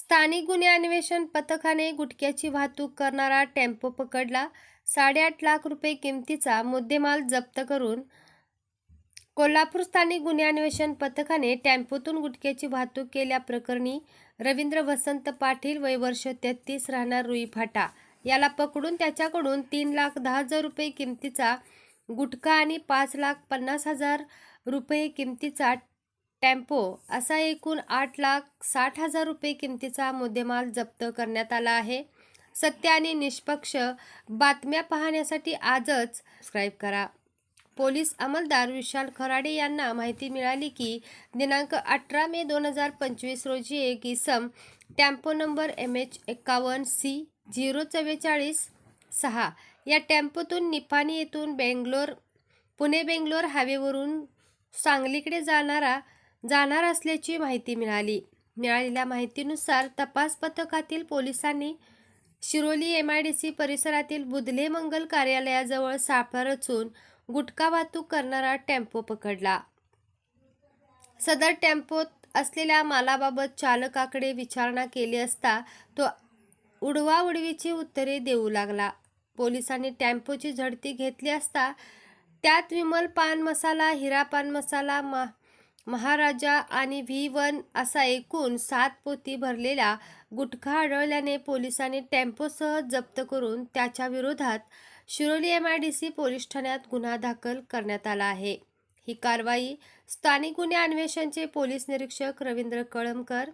स्थानिक गुन्हे अन्वेषण पथकाने गुटख्याची वाहतूक करणारा टेम्पो पकडला. साडेआठ लाख रुपये किमतीचा मुद्देमाल जप्त करून कोल्हापूर स्थानिक गुन्हे अन्वेषण पथकाने टेम्पोतून गुटख्याची वाहतूक केल्याप्रकरणी रवींद्र वसंत पाटील वय वर्ष तेहतीस राहणार रुई फाटा. याला पकडून त्याच्याकडून तीन लाख दहा हजार रुपये किमतीचा गुटखा आणि पाच लाख पन्नास हजार रुपये किमतीचा टेम्पो असा एकूण आठ लाख साठ हजार रुपये किमतीचा मुद्देमाल जप्त करण्यात आला आहे. सत्य आणि निष्पक्ष बातम्या पाहण्यासाठी आजच सबस्क्राईब करा. पोलीस अंमलदार विशाल खराडे यांना माहिती मिळाली की दिनांक अठरा मे दोन हजार पंचवीस रोजी एक इसम टेम्पो नंबर एम एच एक्कावन्न सी झिरो चव्वेचाळीस सहा या टेम्पोतून निफानी येथून बेंगलोर पुणे बेंगलोर हायवेवरून सांगलीकडे जाणारा जाणार असल्याची माहिती मिळाली. मिळालेल्या माहितीनुसार तपास पथकातील पोलिसांनी Shiroli M I D C परिसरातील बुधले मंगल कार्यालयाजवळ सापळा रचून गुटखा वाहतूक करणारा टेम्पो पकडला. सदर टेम्पोत असलेल्या मालाबाबत चालकाकडे विचारणा केली असता तो उडवाउडवीची उत्तरे देऊ लागला. पोलिसांनी टेम्पोची झडती घेतली असता त्यात विमल पान मसाला हिरा पान मसाला मा महाराजा आणि व्ही वन असा एकूण सात पोती भरलेला गुटखा आढळल्याने पोलिसांनी टेम्पोसह जप्त करून त्याच्या विरोधात Shiroli M I D C police ठाण्यात गुन्हा दाखल करण्यात आला आहे. ही कारवाई स्थानिक गुन्हे अन्वेषणचे पोलीस निरीक्षक रवींद्र कळमकर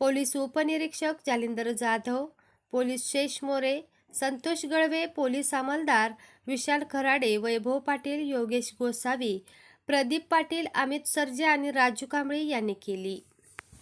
पोलीस उपनिरीक्षक जालिंदर जाधव पोलीस शेष मोरे संतोष गळवे पोलीस अंमलदार विशाल खराडे वैभव पाटील योगेश गोसावी प्रदीप पाटील अमित सर्जे आणि राजू कांबळे यांनी केली.